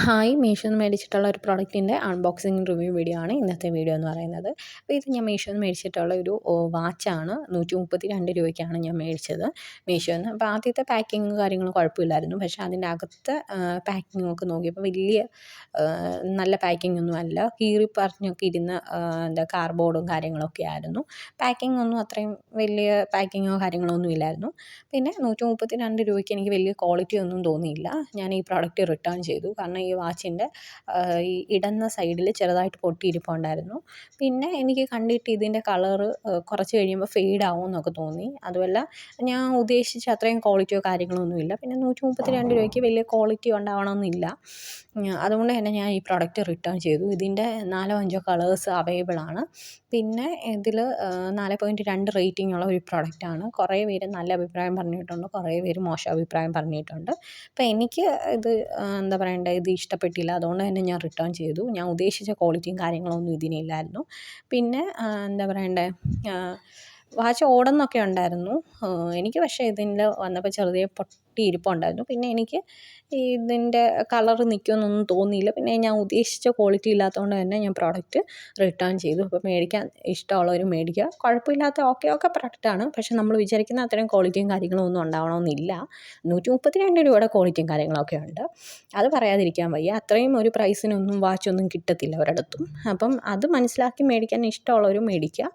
Hi Meesho നിന്ന് മേടിച്ചിട്ടുള്ള ഒരു പ്രോഡക്റ്റിന്റെ unboxing review video ആണ് ഇന്നത്തെ വീഡിയോ എന്ന് പറയുന്നത്. അപ്പോൾ ഇത് ഞാൻ മീഷോ നിന്ന് മേടിച്ചിട്ടുള്ള ഒരു വാച്ചാണ്. നൂറ്റി മുപ്പത്തി രണ്ട് രൂപയ്ക്കാണ് ഞാൻ മേടിച്ചത് മീഷോ നിന്ന് അപ്പോൾ ആദ്യത്തെ പാക്കിങ് കാര്യങ്ങളും കുഴപ്പമില്ലായിരുന്നു. പക്ഷേ അതിന്റെ അകത്തെ പാക്കിംഗ് ഒക്കെ നോക്കിയപ്പോൾ വലിയ നല്ല പാക്കിംഗ് ഒന്നും അല്ല. കീറി പറഞ്ഞൊക്കെ ഇരുന്ന എന്താ കാർഡ്ബോർഡും കാര്യങ്ങളൊക്കെ ആയിരുന്നു. പാക്കിംഗ് ഒന്നും അത്രയും വലിയ പാക്കിങ്ങോ കാര്യങ്ങളോ ഒന്നും ഇല്ലായിരുന്നു. പിന്നെ നൂറ്റി മുപ്പത്തി രണ്ട് രൂപയ്ക്ക് എനിക്ക് വലിയ ക്വാളിറ്റി ഒന്നും തോന്നിയില്ല. ഞാൻ ഈ പ്രോഡക്റ്റ് റിട്ടേൺ ചെയ്തു. കാരണം ഈ വാച്ചിന്റെ ഈ ഇടുന്ന സൈഡിൽ ചെറുതായിട്ട് പൊട്ടിയിരിപ്പുണ്ടായിരുന്നു. പിന്നെ എനിക്ക് കണ്ടിട്ട് ഇതിന്റെ കളറ് കുറച്ച് കഴിയുമ്പോൾ ഫെയ്ഡ് ആവും എന്നൊക്കെ തോന്നി. അതുമല്ല ഞാൻ ഉദ്ദേശിച്ച അത്രയും ക്വാളിറ്റിയോ കാര്യങ്ങളോ ഒന്നുമില്ല പിന്നെ നൂറ്റി മുപ്പത്തി രണ്ട് രൂപയ്ക്ക് വലിയ ക്വാളിറ്റി ഉണ്ടാവണമെന്നില്ല. അതുകൊണ്ട് തന്നെ ഞാൻ ഈ പ്രോഡക്റ്റ് റിട്ടേൺ ചെയ്തു. ഇതിന്റെ നാലോ അഞ്ചോ കളേഴ്സ് അവൈലബിൾ ആണ്. പിന്നെ ഇതിൽ നാല് പോയിന്റ് രണ്ട് റേറ്റിംഗ് ഉള്ള ഒരു പ്രൊഡക്റ്റാണ്. കുറേ പേര് നല്ല അഭിപ്രായം പറഞ്ഞിട്ടുണ്ട് കുറേ പേര് മോശം അഭിപ്രായം പറഞ്ഞിട്ടുണ്ട്. അപ്പോൾ എനിക്ക് ഇത് എന്താ പറയണ്ടേ ഇത് ഇഷ്ടപ്പെട്ടില്ല. അതുകൊണ്ട് തന്നെ ഞാൻ റിട്ടേൺ ചെയ്തു. ഞാൻ ഉദ്ദേശിച്ച ക്വാളിറ്റിയും കാര്യങ്ങളൊന്നും ഇതിനില്ലായിരുന്നു പിന്നെ എന്താ പറയണ്ടേ? വാച്ച് ഓടുന്നൊക്കെ ഉണ്ടായിരുന്നു. എനിക്ക് പക്ഷേ ഇതിൽ വന്നപ്പോൾ ചെറിയ പൊട്ടി ഇരിപ്പുണ്ടായിരുന്നു പിന്നെ എനിക്ക് ഇതിന്റെ കളർ നിൽക്കുമെന്നൊന്നും തോന്നിയില്ല. പിന്നെ ഞാൻ ഉദ്ദേശിച്ച ക്വാളിറ്റി ഇല്ലാത്തതുകൊണ്ട് തന്നെ ഞാൻ പ്രോഡക്റ്റ് റിട്ടേൺ ചെയ്തു. അപ്പോൾ മേടിക്കാൻ ഇഷ്ടമുള്ളവർ മേടിക്കുക. കുഴപ്പമില്ലാത്ത ഓക്കെ ഓക്കെ പ്രൊഡക്റ്റാണ് പക്ഷേ നമ്മൾ വിചാരിക്കുന്ന അത്രയും ക്വാളിറ്റിയും കാര്യങ്ങളും ഒന്നും ഉണ്ടാവണമെന്നില്ല. നൂറ്റി മുപ്പത്തി രണ്ട് രൂപയുടെ ക്വാളിറ്റിയും കാര്യങ്ങളൊക്കെ ഉണ്ട്. അത് പറയാതിരിക്കാൻ വയ്യ. അത്രയും ഒരു പ്രൈസിനൊന്നും വാച്ചൊന്നും കിട്ടത്തില്ല ഒരിടത്തും. അപ്പം അത് മനസ്സിലാക്കി മേടിക്കാൻ ഇഷ്ടമുള്ളവർ മേടിക്കുക.